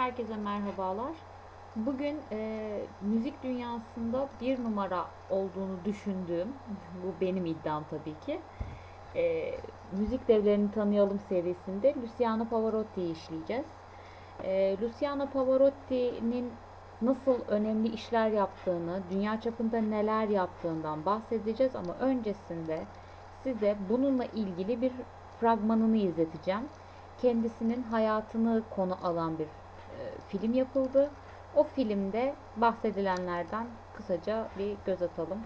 Herkese merhabalar. Bugün e, müzik dünyasında bir numara olduğunu düşündüğüm, bu benim iddiam tabii ki, e, Müzik Devlerini Tanıyalım serisinde Luciano Pavarotti'yi işleyeceğiz. E, Luciano Pavarotti'nin nasıl önemli işler yaptığını, dünya çapında neler yaptığından bahsedeceğiz ama öncesinde size bununla ilgili bir fragmanını izleteceğim. Kendisinin hayatını konu alan bir film yapıldı. O filmde bahsedilenlerden kısaca bir göz atalım.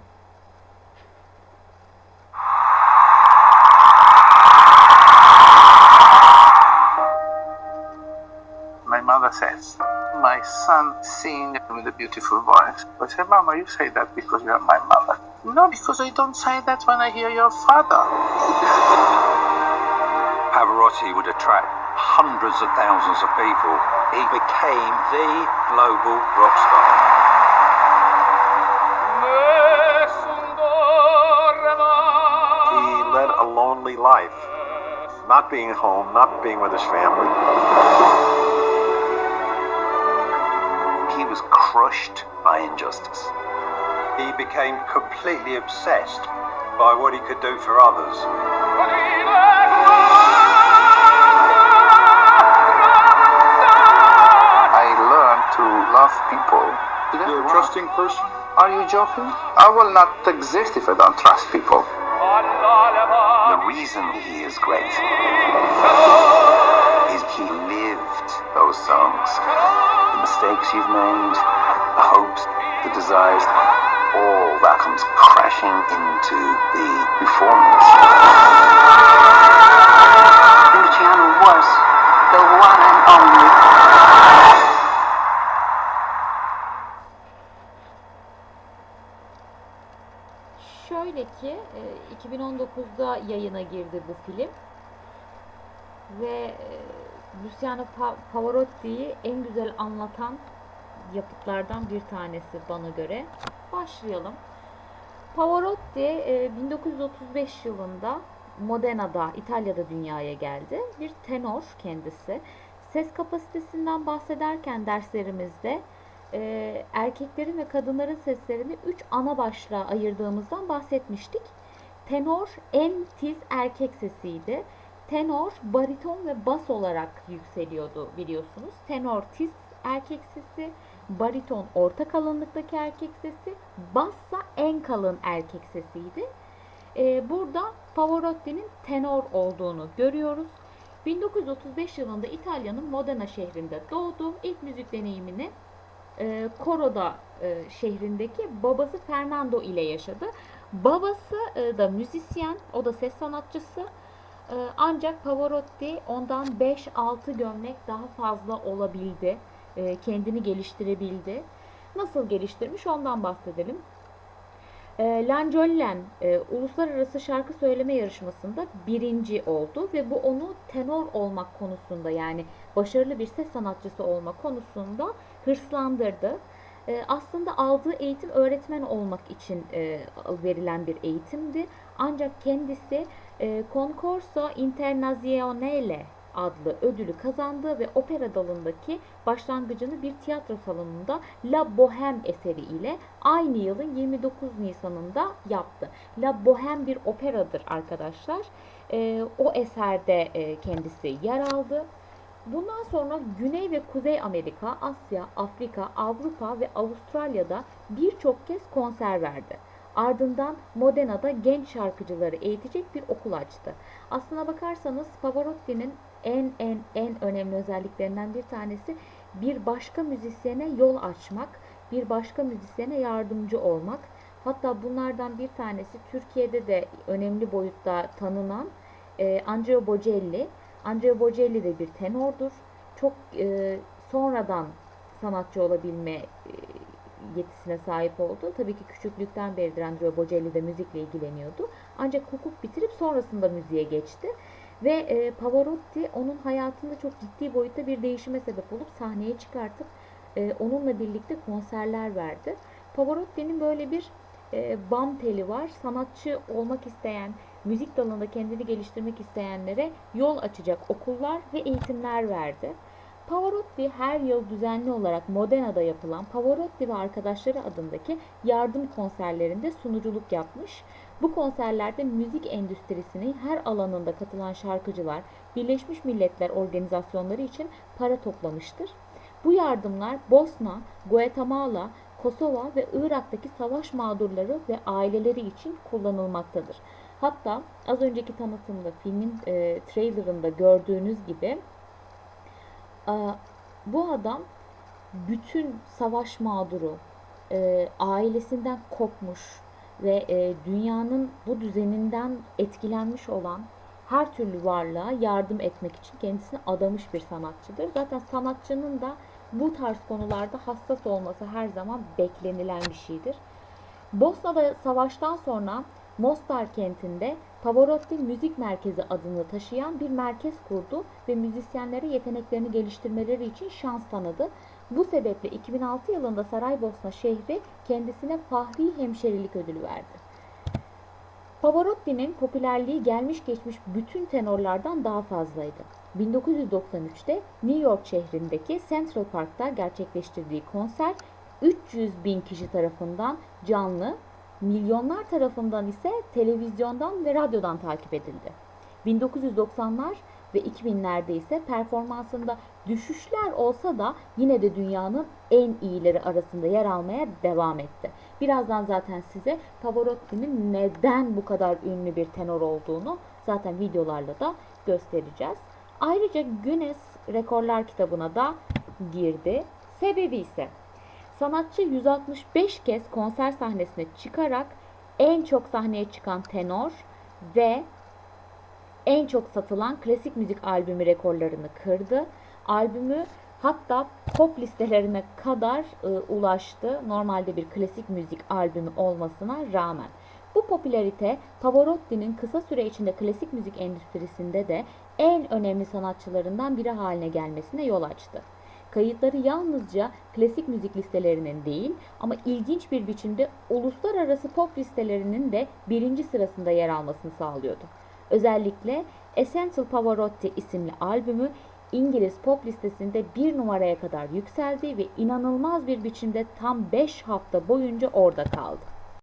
My mother says, My son sing with a beautiful voice. I say, Mama, you say that because you are my mother. No, because I don't say that when I hear your father. Pavarotti would attract hundreds of thousands of people. He became the global rock star. He led a lonely life, not being home, not being with his family. He was crushed by injustice. He became completely obsessed by what he could do for others. People. You're a trusting person? Are you joking? I will not exist if I don't trust people. The reason he is great is he lived those songs. The mistakes you've made, the hopes, the desires, all that comes crashing into the Şöyle ki e, 2019'da yayına girdi bu film ve e, Luciano Pa- Pavarotti'yi en güzel anlatan yapıtlardan bir tanesi bana göre. Başlayalım. Pavarotti e, 1935 yılında Modena'da, İtalya'da dünyaya geldi. Bir tenor kendisi. Ses kapasitesinden bahsederken derslerimizde e, erkeklerin ve kadınların seslerini üç ana başlığa ayırdığımızdan bahsetmiştik. Tenor en tiz erkek sesiydi. Tenor bariton ve bas olarak yükseliyordu biliyorsunuz. Tenor tiz erkek sesi, bariton orta kalınlıktaki erkek sesi, bassa en kalın erkek sesiydi. Ee, burada Pavarotti'nin tenor olduğunu görüyoruz. 1935 yılında İtalya'nın Modena şehrinde doğdu. İlk müzik deneyimini e, Koroda e, şehrindeki babası Fernando ile yaşadı. Babası e, da müzisyen, o da ses sanatçısı. E, ancak Pavarotti ondan 5-6 gömlek daha fazla olabildi. E, kendini geliştirebildi. Nasıl geliştirmiş ondan bahsedelim. E, Lanjollen e, uluslararası şarkı söyleme yarışmasında birinci oldu ve bu onu tenor olmak konusunda yani başarılı bir ses sanatçısı olma konusunda hırslandırdı. E, aslında aldığı eğitim öğretmen olmak için e, verilen bir eğitimdi. Ancak kendisi e, Concorso Internazionale adlı ödülü kazandı ve opera dalındaki başlangıcını bir tiyatro salonunda La Bohème eseri ile aynı yılın 29 Nisan'ında yaptı. La Bohème bir operadır arkadaşlar. Ee, o eserde e, kendisi yer aldı. Bundan sonra Güney ve Kuzey Amerika, Asya, Afrika, Avrupa ve Avustralya'da birçok kez konser verdi. Ardından Modena'da genç şarkıcıları eğitecek bir okul açtı. Aslına bakarsanız Pavarotti'nin en en en önemli özelliklerinden bir tanesi bir başka müzisyene yol açmak, bir başka müzisyene yardımcı olmak. Hatta bunlardan bir tanesi Türkiye'de de önemli boyutta tanınan e, Andrea Bocelli. Andrea Bocelli de bir tenordur. Çok e, sonradan sanatçı olabilme e, yetisine sahip oldu. Tabii ki küçüklükten beridir Andrea Bocelli de müzikle ilgileniyordu. Ancak hukuk bitirip sonrasında müziğe geçti. Ve e, Pavarotti onun hayatında çok ciddi boyutta bir değişime sebep olup sahneye çıkartıp e, onunla birlikte konserler verdi. Pavarotti'nin böyle bir e, bam teli var. Sanatçı olmak isteyen, müzik dalında kendini geliştirmek isteyenlere yol açacak okullar ve eğitimler verdi. Pavarotti her yıl düzenli olarak Modena'da yapılan Pavarotti ve Arkadaşları adındaki yardım konserlerinde sunuculuk yapmış. Bu konserlerde müzik endüstrisinin her alanında katılan şarkıcılar Birleşmiş Milletler organizasyonları için para toplamıştır. Bu yardımlar Bosna, Guatemala, Kosova ve Irak'taki savaş mağdurları ve aileleri için kullanılmaktadır. Hatta az önceki tanıtımda filmin e, trailerında gördüğünüz gibi e, bu adam bütün savaş mağduru, e, ailesinden kopmuş ve e, dünyanın bu düzeninden etkilenmiş olan her türlü varlığa yardım etmek için kendisini adamış bir sanatçıdır. Zaten sanatçının da bu tarz konularda hassas olması her zaman beklenilen bir şeydir. Bosna'da savaştan sonra Mostar kentinde Pavarotti Müzik Merkezi adını taşıyan bir merkez kurdu ve müzisyenlere yeteneklerini geliştirmeleri için şans tanıdı. Bu sebeple 2006 yılında Saraybosna şehri kendisine Fahri Hemşerilik ödülü verdi. Pavarotti'nin popülerliği gelmiş geçmiş bütün tenorlardan daha fazlaydı. 1993'te New York şehrindeki Central Park'ta gerçekleştirdiği konser 300 bin kişi tarafından canlı, milyonlar tarafından ise televizyondan ve radyodan takip edildi. 1990'lar ve 2000'lerde ise performansında düşüşler olsa da yine de dünyanın en iyileri arasında yer almaya devam etti. Birazdan zaten size Pavarotti'nin neden bu kadar ünlü bir tenor olduğunu zaten videolarla da göstereceğiz. Ayrıca Guinness Rekorlar kitabına da girdi. Sebebi ise sanatçı 165 kez konser sahnesine çıkarak en çok sahneye çıkan tenor ve en çok satılan klasik müzik albümü rekorlarını kırdı. Albümü hatta pop listelerine kadar e, ulaştı. Normalde bir klasik müzik albümü olmasına rağmen. Bu popülarite Pavarotti'nin kısa süre içinde klasik müzik endüstrisinde de en önemli sanatçılarından biri haline gelmesine yol açtı. Kayıtları yalnızca klasik müzik listelerinin değil ama ilginç bir biçimde uluslararası pop listelerinin de birinci sırasında yer almasını sağlıyordu. Özellikle Essential Pavarotti isimli albümü İngiliz pop listesinde bir numaraya kadar yükseldi ve inanılmaz bir biçimde tam 5 hafta boyunca orada kaldı.